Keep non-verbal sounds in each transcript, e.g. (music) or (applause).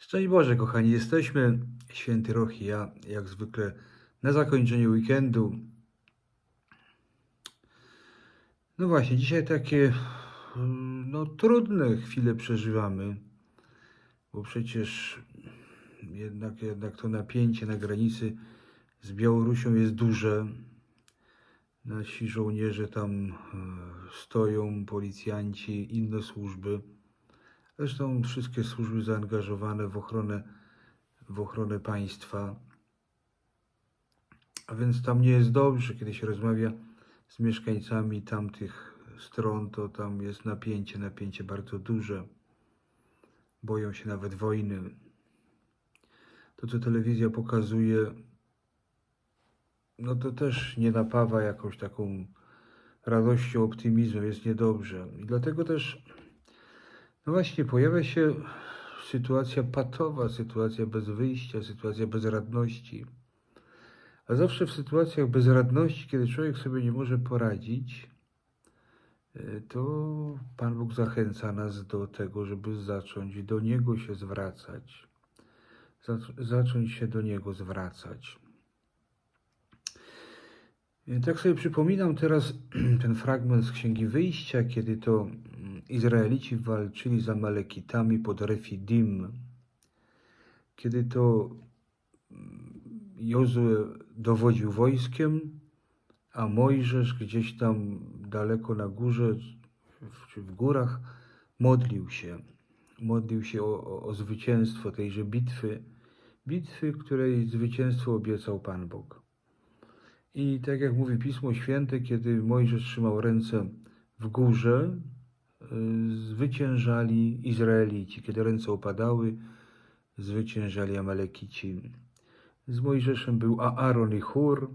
Szczęść Boże, kochani, jesteśmy, święty Roch i ja, jak zwykle, na zakończenie weekendu. No właśnie, dzisiaj takie, mm, no, trudne chwile przeżywamy, bo przecież jednak, jednak to napięcie na granicy z Białorusią jest duże. Nasi żołnierze tam e, stoją, policjanci, inne służby. Zresztą wszystkie służby zaangażowane w ochronę, w ochronę państwa. A więc tam nie jest dobrze, kiedy się rozmawia z mieszkańcami tamtych stron, to tam jest napięcie, napięcie bardzo duże. Boją się nawet wojny. To, co telewizja pokazuje, no to też nie napawa jakąś taką radością, optymizmem, jest niedobrze. I dlatego też no właśnie, pojawia się sytuacja patowa, sytuacja bez wyjścia, sytuacja bezradności. A zawsze w sytuacjach bezradności, kiedy człowiek sobie nie może poradzić, y, to Pan Bóg zachęca nas do tego, żeby zacząć do Niego się zwracać. Zac- Zacząć się do Niego zwracać. Tak sobie przypominam teraz (clears throat) ten fragment z Księgi Wyjścia, kiedy to Izraelici walczyli z Amalekitami pod Refidim. Kiedy to mm, Jozue dowodził wojskiem, a Mojżesz gdzieś tam daleko na górze, czy w górach, modlił się. Modlił się o, o, o zwycięstwo tejże bitwy, bitwy, której zwycięstwo obiecał Pan Bóg. I tak jak mówi Pismo Święte, kiedy Mojżesz trzymał ręce w górze, y, zwyciężali Izraelici. Kiedy ręce opadały, zwyciężali Amalekici. Z Mojżeszem był Aaron i Hur.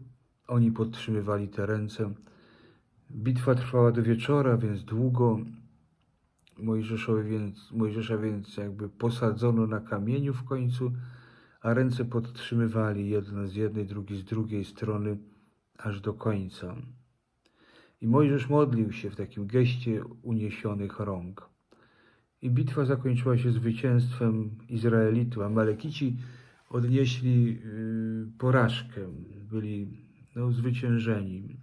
Oni podtrzymywali te ręce. Bitwa trwała do wieczora, więc długo. Mojżeszowi więc, Mojżesza więc jakby posadzono na kamieniu w końcu, a ręce podtrzymywali jedno z jednej, drugi z drugiej strony aż do końca. I Mojżesz modlił się w takim geście uniesionych rąk. I bitwa zakończyła się zwycięstwem Izraelitów. Amalekici odnieśli y, porażkę, byli no, zwyciężeni.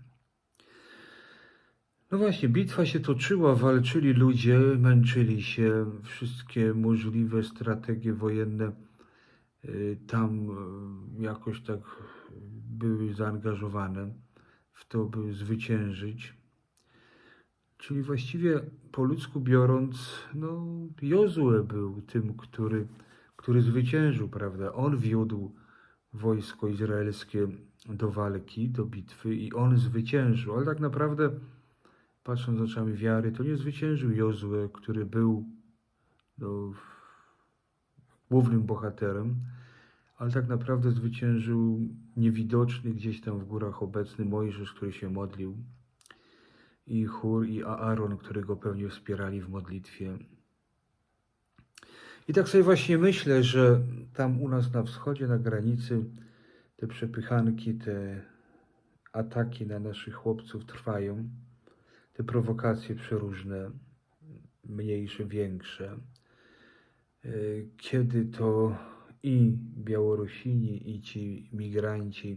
No właśnie, bitwa się toczyła, walczyli ludzie, męczyli się, wszystkie możliwe strategie wojenne y, tam y, jakoś tak były zaangażowane w to, by zwyciężyć. Czyli właściwie po ludzku biorąc, no Jozue był tym, który, który zwyciężył, prawda? On wiódł wojsko izraelskie do walki, do bitwy i on zwyciężył. Ale tak naprawdę, patrząc oczami wiary, to nie zwyciężył Jozue, który był no, głównym bohaterem, ale tak naprawdę zwyciężył niewidoczny gdzieś tam w górach obecny Mojżesz, który się modlił, i Hur, i Aaron, który go pewnie wspierali w modlitwie. I tak sobie właśnie myślę, że tam u nas na wschodzie, na granicy, te przepychanki, te ataki na naszych chłopców trwają, te prowokacje przeróżne, mniejsze, większe. Y, Kiedy to i Białorusini, i ci migranci,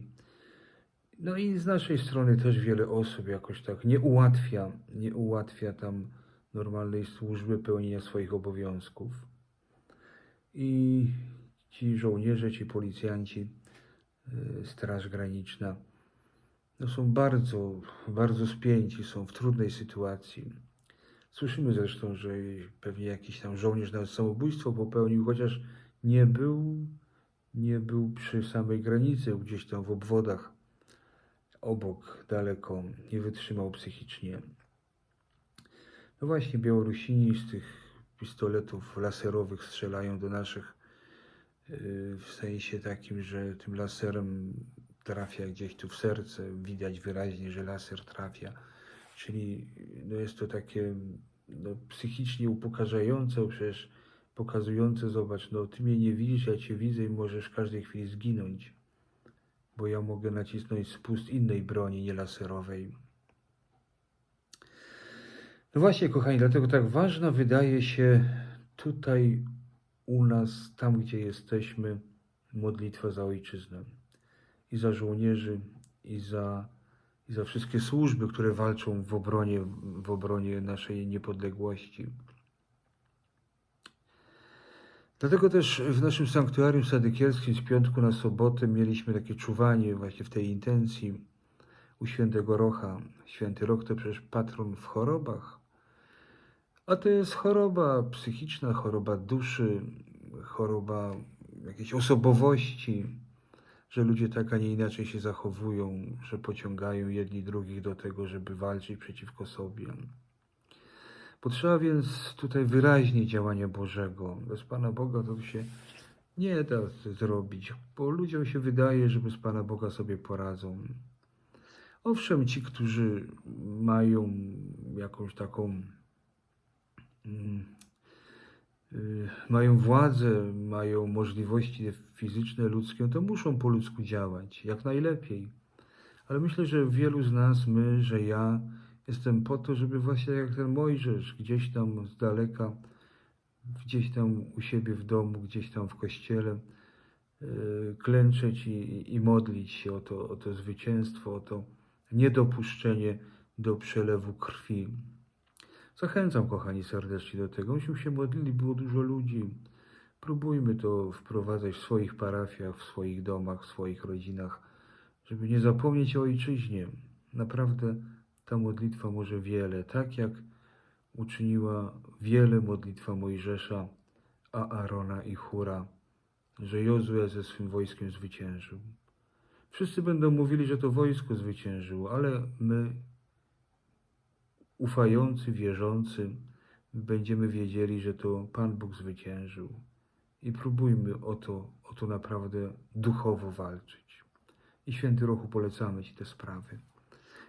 no i z naszej strony też wiele osób jakoś tak nie ułatwia, nie ułatwia tam normalnej służby pełnienia swoich obowiązków. I ci żołnierze, ci policjanci, y, Straż Graniczna, no są bardzo, bardzo spięci, są w trudnej sytuacji. Słyszymy zresztą, że pewnie jakiś tam żołnierz nawet samobójstwo popełnił, chociaż nie był, nie był przy samej granicy, gdzieś tam w obwodach obok, daleko, nie wytrzymał psychicznie. No właśnie, Białorusini z tych pistoletów laserowych strzelają do naszych yy, w sensie takim, że tym laserem trafia gdzieś tu w serce, widać wyraźnie, że laser trafia. Czyli no jest to takie no, psychicznie upokarzające, przecież pokazujące, zobacz, no ty mnie nie widzisz, ja cię widzę i możesz w każdej chwili zginąć, bo ja mogę nacisnąć spust innej broni, nie laserowej. No właśnie, kochani, dlatego tak ważna wydaje się tutaj u nas, tam gdzie jesteśmy, modlitwa za ojczyznę i za żołnierzy, i za, i za wszystkie służby, które walczą w obronie, w obronie naszej niepodległości. Dlatego też w naszym sanktuarium sadykielskim z piątku na sobotę mieliśmy takie czuwanie właśnie w tej intencji u świętego Rocha. Święty Rok to przecież patron w chorobach, a to jest choroba psychiczna, choroba duszy, choroba jakiejś osobowości, że ludzie tak, a nie inaczej się zachowują, że pociągają jedni drugich do tego, żeby walczyć przeciwko sobie. Potrzeba więc tutaj wyraźnie działania Bożego. Bez Pana Boga to się nie da zrobić, bo ludziom się wydaje, że bez Pana Boga sobie poradzą. Owszem, ci, którzy mają jakąś taką, mm, y, mają władzę, mają możliwości fizyczne, ludzkie, to muszą po ludzku działać, jak najlepiej. Ale myślę, że wielu z nas, my, że ja, jestem po to, żeby właśnie jak ten Mojżesz, gdzieś tam z daleka, gdzieś tam u siebie w domu, gdzieś tam w kościele, y, klęczeć i, i modlić się o to, o to zwycięstwo, o to niedopuszczenie do przelewu krwi. Zachęcam, kochani, serdecznie do tego. Myśmy się modlili, było dużo ludzi. Próbujmy to wprowadzać w swoich parafiach, w swoich domach, w swoich rodzinach, żeby nie zapomnieć o ojczyźnie. Naprawdę ta modlitwa może wiele, tak jak uczyniła wiele modlitwa Mojżesza, a Arona i Hura, że Jozue ze swym wojskiem zwyciężył. Wszyscy będą mówili, że to wojsko zwyciężyło, ale my, ufający, wierzący, będziemy wiedzieli, że to Pan Bóg zwyciężył. I próbujmy o to, o to naprawdę duchowo walczyć. I Święty Rochu polecamy Ci te sprawy.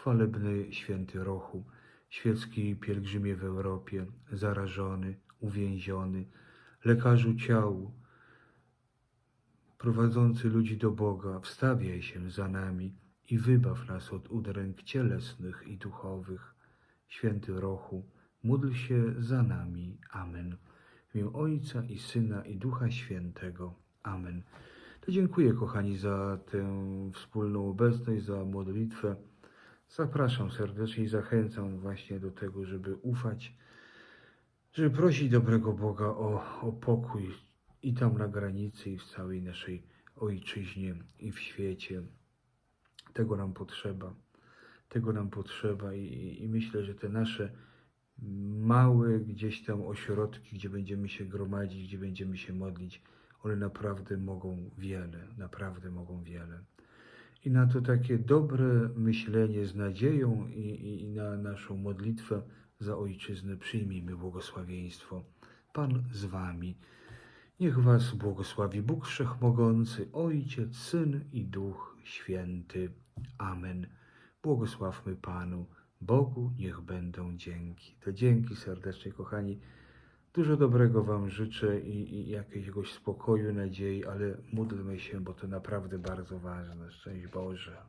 Chwalebny święty Rochu, świecki pielgrzymie w Europie, zarażony, uwięziony, lekarzu ciału, prowadzący ludzi do Boga, wstawiaj się za nami i wybaw nas od udręk cielesnych i duchowych. Święty Rochu, módl się za nami. Amen. W imię Ojca i Syna i Ducha Świętego. Amen. To dziękuję, kochani, za tę wspólną obecność, za modlitwę. Zapraszam serdecznie i zachęcam właśnie do tego, żeby ufać, żeby prosić dobrego Boga o, o pokój i tam na granicy, i w całej naszej ojczyźnie, i w świecie. Tego nam potrzeba. Tego nam potrzeba i, i myślę, że te nasze małe gdzieś tam ośrodki, gdzie będziemy się gromadzić, gdzie będziemy się modlić, one naprawdę mogą wiele, naprawdę mogą wiele. I na to takie dobre myślenie z nadzieją i, i, i na naszą modlitwę za ojczyznę przyjmijmy błogosławieństwo. Pan z wami. Niech was błogosławi Bóg Wszechmogący, Ojciec, Syn i Duch Święty. Amen. Błogosławmy Panu. Bogu niech będą dzięki. To dzięki serdecznie, kochani. Dużo dobrego Wam życzę i, i jakiegoś spokoju, nadziei, ale módlmy się, bo to naprawdę bardzo ważne. Szczęść Boże.